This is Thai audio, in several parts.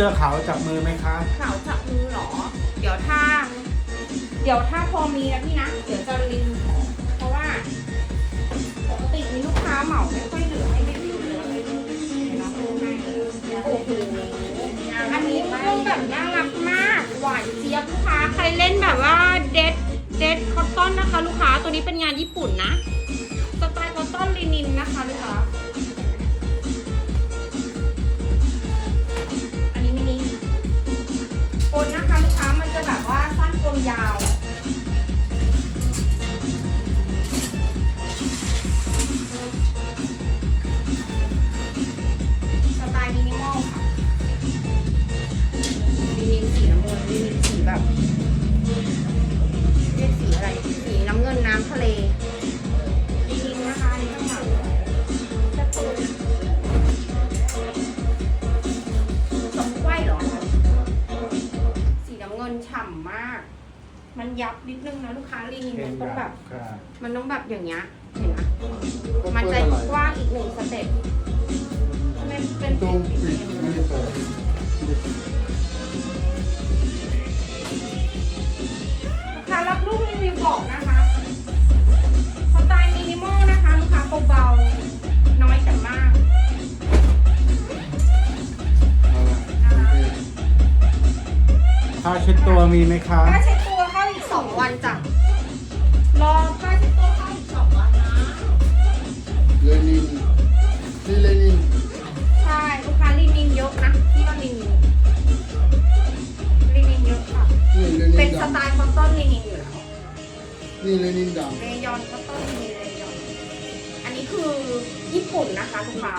สื้อขาวจับมือไหมคะขาวจับมือเหรอ เดี๋ยวถ้า เดี๋ยวถ้าพอมีนะพี่นะ เดี๋ยวจะรีวิวของเพราะว่าปกติมีลูกค้าเหมาไม่ค่อยเหลือให้รีวิวเหลือเยเลยวน้องดูให้โอ้โหอันนี้เรื่องแบบน่ารักมากหวานเจี๊ยบลูกค้าใครเล่นแบบว่าเด็ดเด็ดคอตตอนนะคะ ลูกค้าตัวนี้เป็นงานญี่ปุ่นนะสไตล์คอตตอนลินินนะคะลูกค้า น้ำเงินน้ำทะเลลินินนะคะอันนี้ข้างหลังจะตูนสมไขว้เหรอ สีน้ำเงินฉ่ำมาก มันยับนิดนึงนะลูกค้าลินินมันต้องแบบ มันต้องแบบอย่างเงี้ยเห็นไหมมันจะกว้างอีกหนึ่งสเต็ปทำไมเป็นตรปิงปิดไม่ได้เปิดลูกค้ารับลูกรีวิวบอกนะคะ เบาๆ น้อยแต่มากเอาละโอเคผ้าเช็ดตัวมีไหมคะ ผ้าเช็ดตัวเข้าอีกสองวันจ้ะ รอผ้าเช็ดตัวเข้าอีกสองวันนะ เลนินนี่เลนินใช่ลูกค้าลินินเยอะนะที่ว่าลินินลินินเยอะค่ะ นี่เลนิเป็นนสดไตล์คอตตอนลินินอยู่แล้วำนี่เลนินดเลยอนก็ต้องมีเลยอ นอันนี้คือญี่ปุ่นนะคะลูกค้า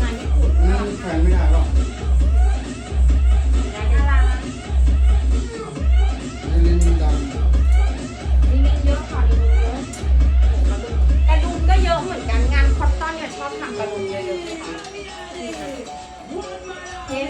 งานญี่ปุ่นำนี่น่ารักแฟนไม่ได้หรอกน่ารักนี่เลนินดลินินเยอะค่ะลินินเยอะกระดุมก็เยอะเหมือนกันงานคอตตอนเนี่ยชอบทำกระดุมเยอะๆค่ะเฮ้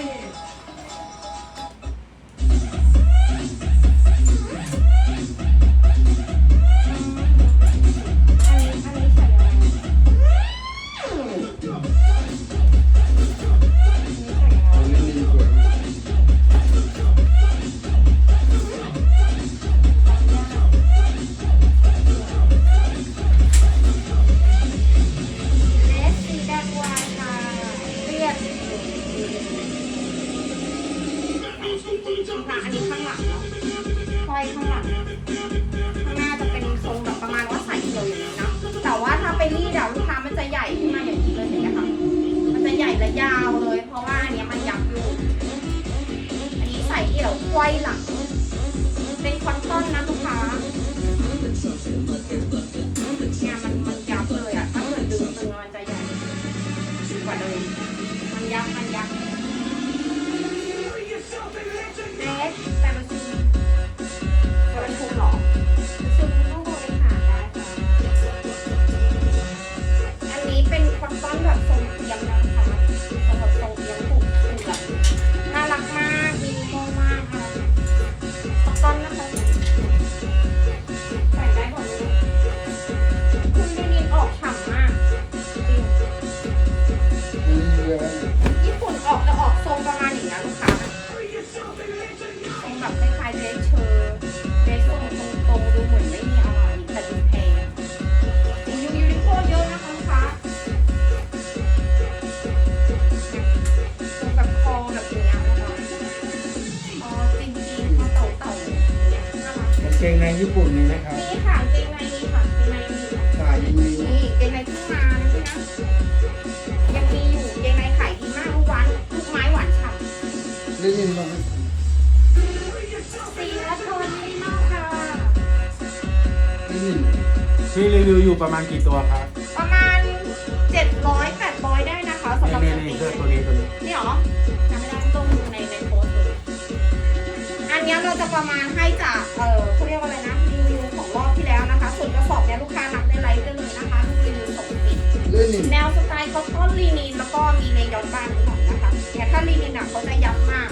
เป็นคอตตอนแบบทรงเอียงนะคะสำหรับทรงเอียงถูกถูกแบบน่ารักมากมินิมมากอะไรเนี่ยคอตตอนนะคะใส่ได้หมดเลยคุณดูนินออกฉ่ำมากจริงญี่ปุ่นออกจะออกทรงประมาณอย่างนี้ยลูกค้าทรงแบบคล้ายๆเดรสเชอ งเกงในญี่ปุ่นมีไหมคะนี่ค่ะเกงในนี่ค่ะเกงในมีค่ะสายยิงนี้นี่เกงในเพิ่งมานะพี่นะยังมีอยู่เกงในขายดีมากลูกหวานลูกไม้หวานฉ่ำเลนินมาไหมสีและโทนมินิมอลค่ะเลนินที่รีวิวอยู่ประมาณกี่ตัวครับประมาณ 700 800 ได้นะคะสำหรับนี่กางนี่เกเสื้องตัวนี้ตัวนี้นี่เหรอจำไม่ไเนี้ยเราจะประมาณให้จากเออเขาเรียกว่าอะไรนะรีวิวของรอบที่แล้วนะคะ ส่วนกระสอบเนี้ยลูกค้านับได้ไลฟ์ได้เลยนะคะรีวิวของติดเล่นนี่แนวสไตล์เขาต้นลีนินแล้วก็มีเลย้อนบ้านนิดหน่อยนะคะแต่ถ้ารีนินอะเขาจะยับมาก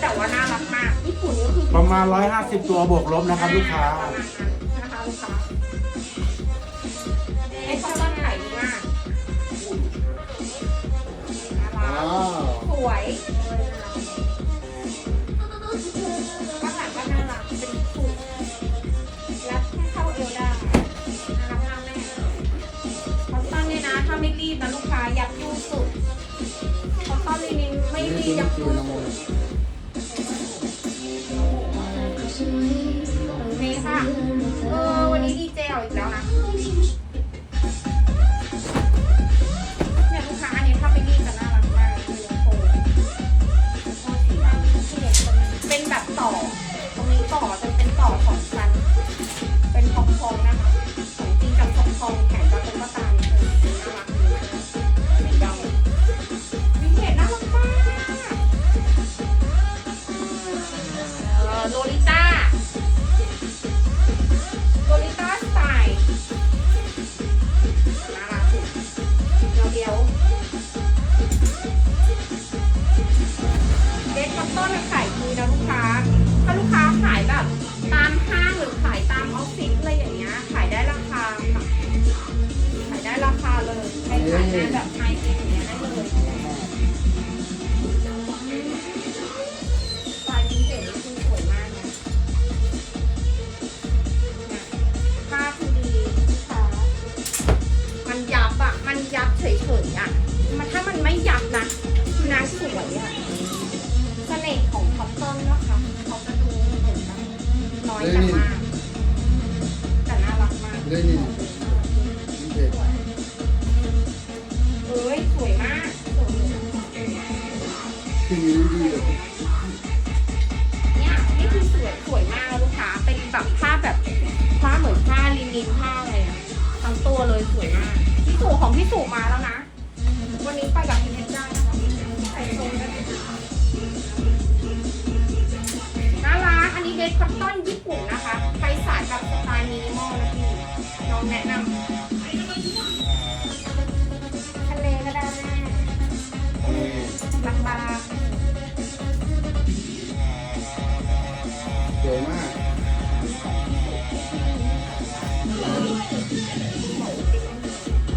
แต่ว่าน่ารักมากญี่ปุ่นก็คือประมาณ 150 ตัวบวกลบนะครับลูกค้านะคะลูกค้าเอ๊ะเขาต้นขายดีมากน่ารัสวย ลินไม่ดียังคือเมค่ะ เออ วันนี้ดีเจออีกแล้วนะ Amen.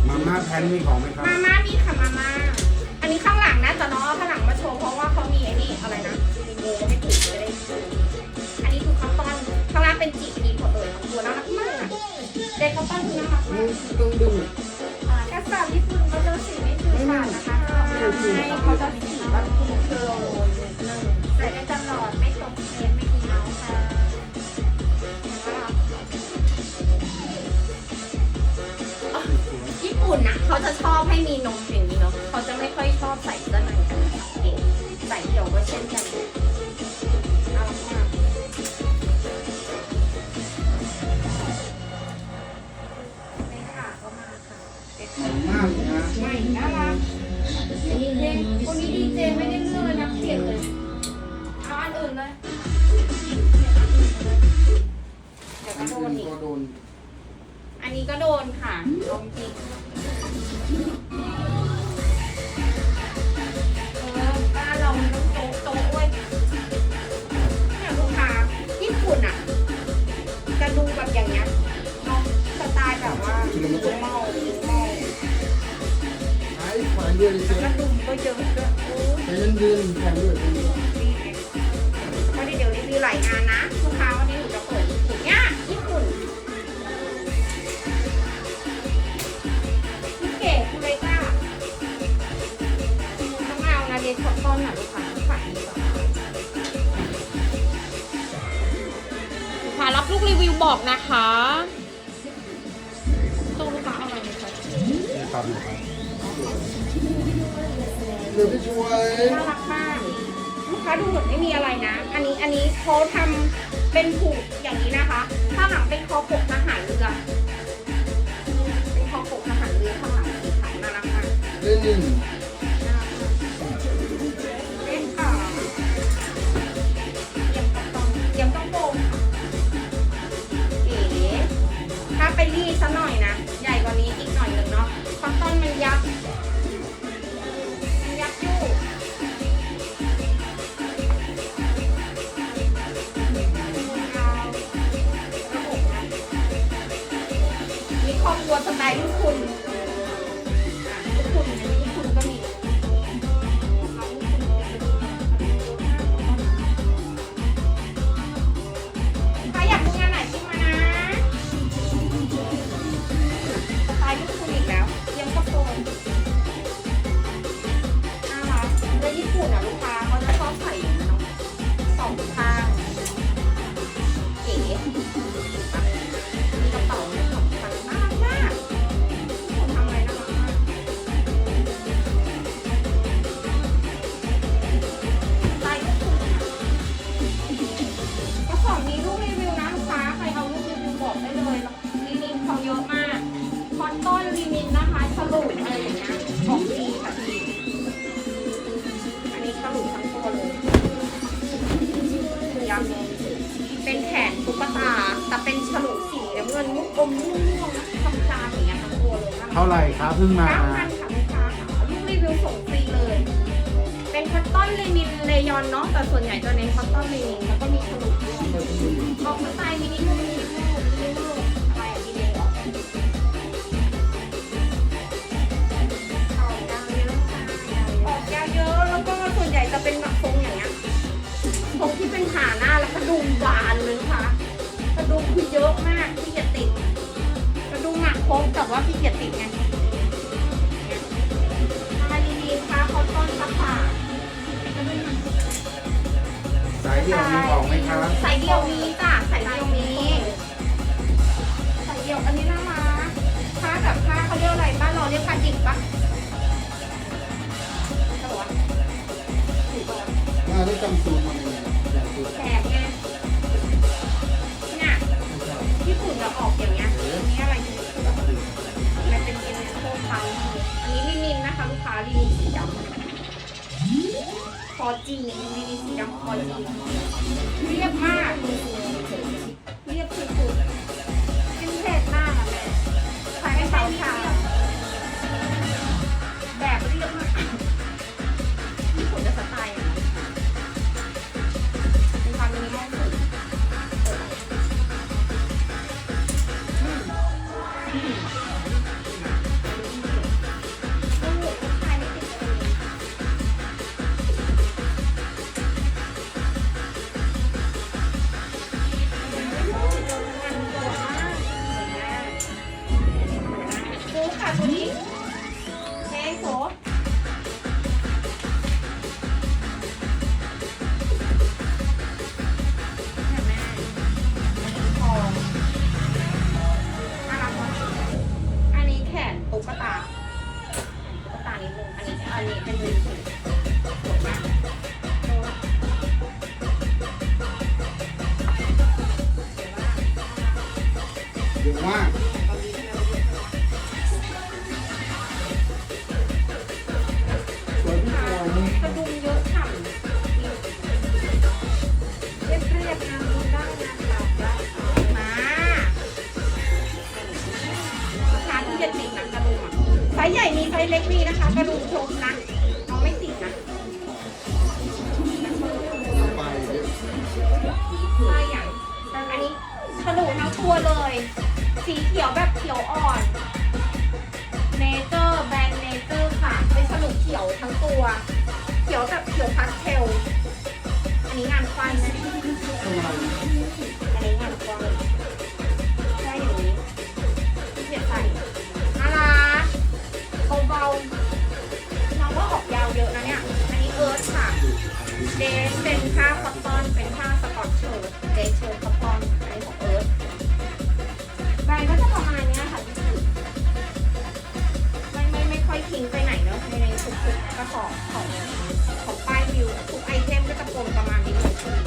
มาม่าแพนมีของไหมครับ มาม่ามีค่ะมาม่า อันนี้ข้างหลังนะจ๊ะน้องข้างหลังมาโชว์เพราะว่าเขามีไอ้นี่อะไรนะงูไม่ถูกเลยด้ดูอันนี้คือข้าวต้อนข้างล่างเป็นจีนีหมดเลยตัวน่ารักมากเด็กข้าวต้นคือน่ารักมากต้องดูอ่ากระสับญี่ปุ่นเขาจะสีไม่คือขาดนะคะใช่เขาจะสีแบบคูลเทอร์โรนงแต่ในหลอดไม่ตกเทรนุ่นนะเขาจะชอบให้มีนมอย่างนี้เนาะเขาจะไม่ค่อยชอบใส่เสื้อในใส่เดี่ยวก็เช่นกันเอาากไม่ขก็มาค่ะ มากนะ ใหม่น่ารักเจคนนี้ดีเจไม่ได้ กรีวิวบอกนะคะตรงลูกค้าเอาอะไรไมคะนี่ครัอยู่ครับเดี๋ยวพี่ช่วยน่ารักมากลูกค้าดูเหมือนไม่มีอะไรนะ อันนี้อันนี้เขาทำเป็นผูกอย่างนี้นะคะ ข้างหลังเป็นคอปกทหารเรือเป็นคอปกทหารเรือข้างหลังขาวน่ารักมากเล่น ไปรีดซะหน่อยนะ เป็นแบบทรงอย่างเงี้ยทรงที่เป็นผ่าหน้าแล้วกระดุมบานเลยนะคะกระดุมคือเยอะมากที่จะติดกระดุมหนักครบแต่ว่าพี่เกียจติดไงอะไรดีๆคะคอตตอนซักผ้าสายเดียวมีของไหมครับสายเดียวมีจ้ะสายเดียวมีสายเดียวอันนี้น่ารักผ้ากับผ้าเขาเรียกอะไรบ้านเราเรียกผ้าดิบปะ ได้จำสูตรมาเลยแขกไงเนี่ยญี่ปุ่นจะออกอย่างเงี้ยอันนี้อะไรดีมันเป็นเอ็นโคพังอันนี้ลินินนะคะ ลูกค้าลินินสีดำคอจีนลินินสีดำคอจีนเรียบมาก ตัวเลย สีเขียวแบบเขียวอ่อนเนเจอร์แบรนด์เนเจอร์ค่ะ เป็นฉลุเขียวทั้งตัว เขียวแบบเขียวพาสเทล อันนี้งานควายนะไมอันนี้งานควายใช่อย่างนี้เกียดใส่น่ารักเบาๆน้องว่าออกยาวเยอะนะเนี่ย อันนี้เอิร์ธค่ะ เดนเป็นผ้าคอตตอน เป็นผ้าสกอตเชิร์ตเดนเชิร์ต กระสอบของของป้ายวิวทุกไอเทมก็จะโปนประมาณนี้เลย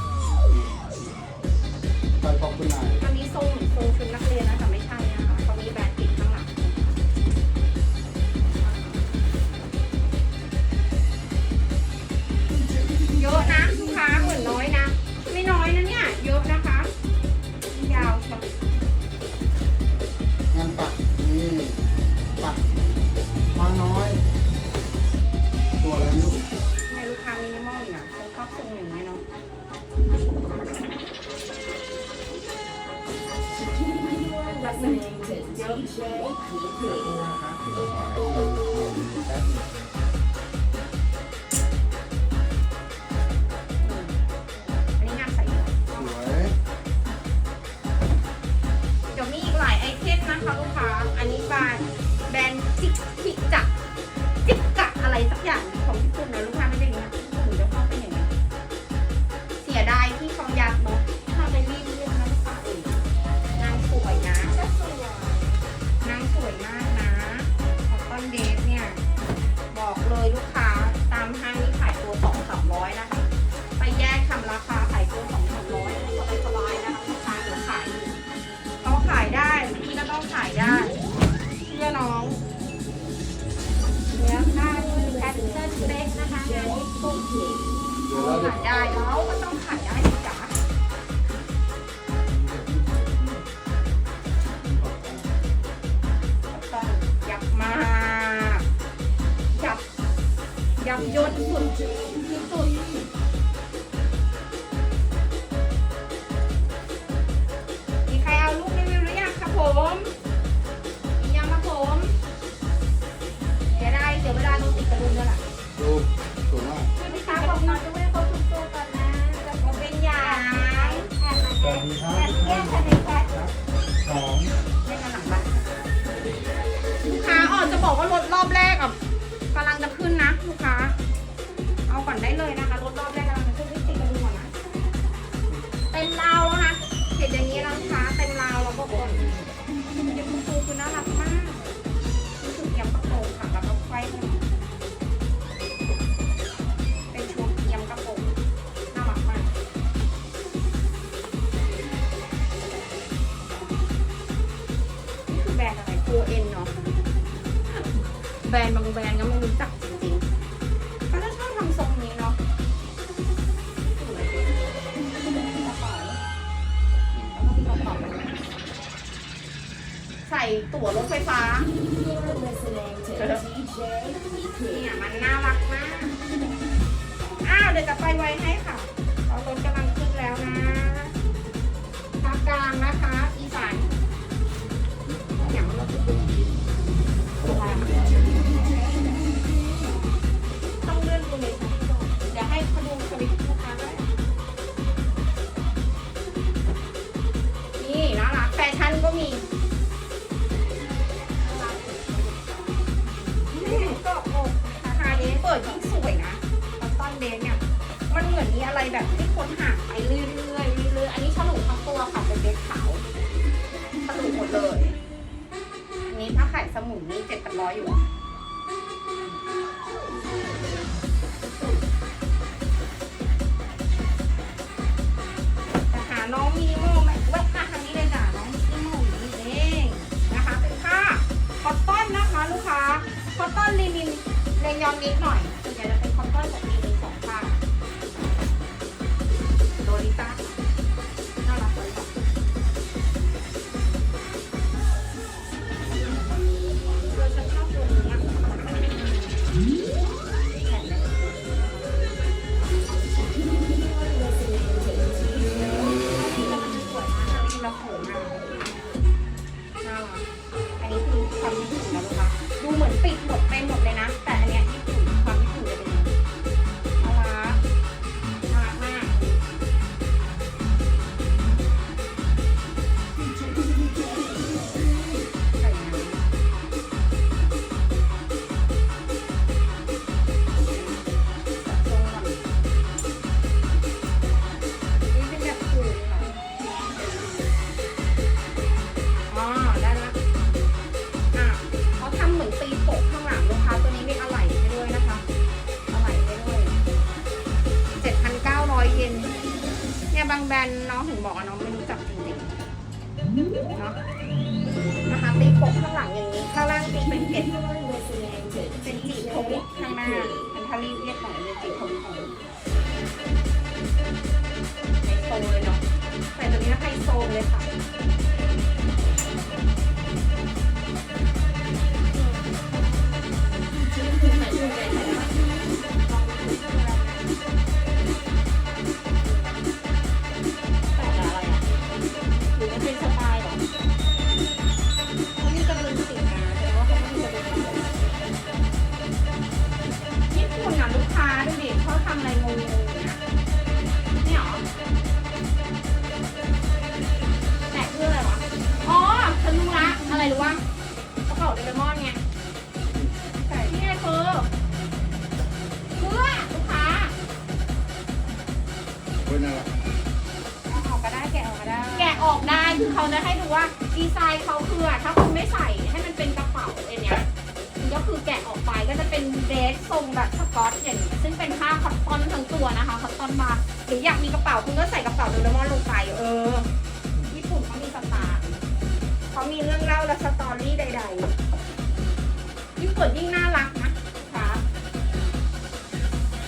ยับยนสุดที่สุด เป็นยอมนิดหน่อยส่วนใหญ่จะเป็นคอตตอนแบบมีสองข้างโดลิต้าน่ารักเลยค่ะเราจะชอบตัวนี้อะเราโผล่มาน่ารักอันนี้คือทำไม่ถึแล้วลูค้ดูเหมือนปิดหมดเป็นหมดเลยนะ ระเป๋าคุณก็ใส่กระเป๋าโดเรมอนลงไป เออ ญี่ปุ่นเขามีสไตล์เขามีเรื่องเล่าและสตอรี่ใด ๆ ญี่ปุ่นยิ่งน่ารักนะคะ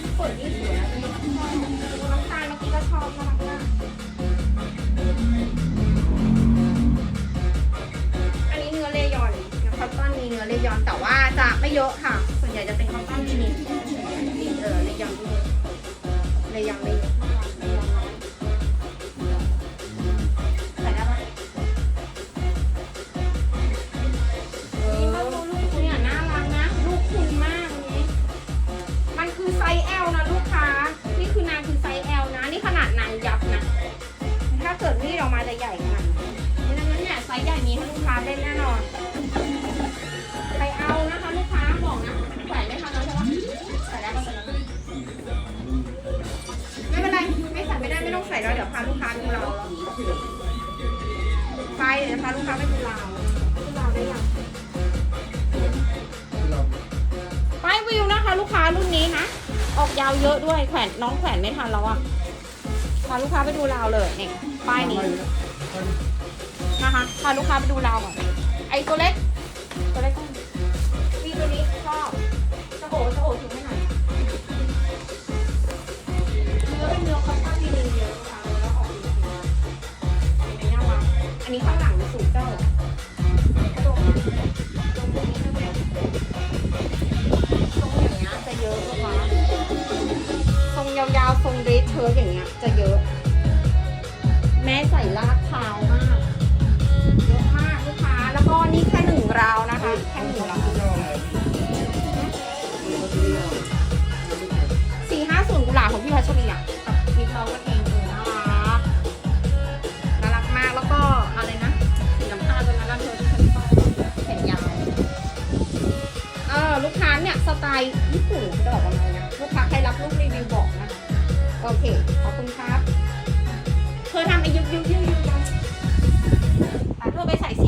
ญี่ปุ่นยิ่งสวยนะน้ำตาลเมื่อกี้ก็ชอบน่ารักมากอันนี้เนื้อเลยอนคอตตอนมีเนื้อเลยอนแต่ว่าจะไม่เยอะค่ะ ส่วนใหญ่จะเป็นคอตตอนมินิมิเออเลยอนด้วยเลยอนเลยเล ดรีดออกมาจะใหญ่ขนาดนี้เพราะฉะนั้นเนี่ยไซส์ใหญ่นี้ให้ลูกค้าได้แน่นอนใครเอานะคะลูกค้าบอกนะใส่ไม่ทันแล้วใช่ปะใส่ได้ก็ใส่ได้ไม่เป็นไร ไม่ใส่ไม่ได้ไม่ต้องใส่แล้วเดี๋ยวพาลูกค้าดูเรา ไปเดี๋ยวพาลูกค้าไปดูเราดูเราได้ยังที่เราป้ายวิวนะคะ ลูกค้ารุ่นนี้นะ ออกยาวเยอะด้วยแขวนน้องแขวนไม่ทันแล้วอะาลูกค้าไปดูราวเลยนี่ป้ายนี้นะคะพาลูกค้าไปดูราวก่อนไอ้ตัวเล็ก ตัวเล็กต้องมีตัวนี้ชอบจะโอจะโอถึงไม่ไหนเนื้อเป็นเนื้อคอตตอนดีๆเยอะค่ะแล้วออกดีๆเป็นน่ารักอันนี้ข้างหลังสูงเจ้า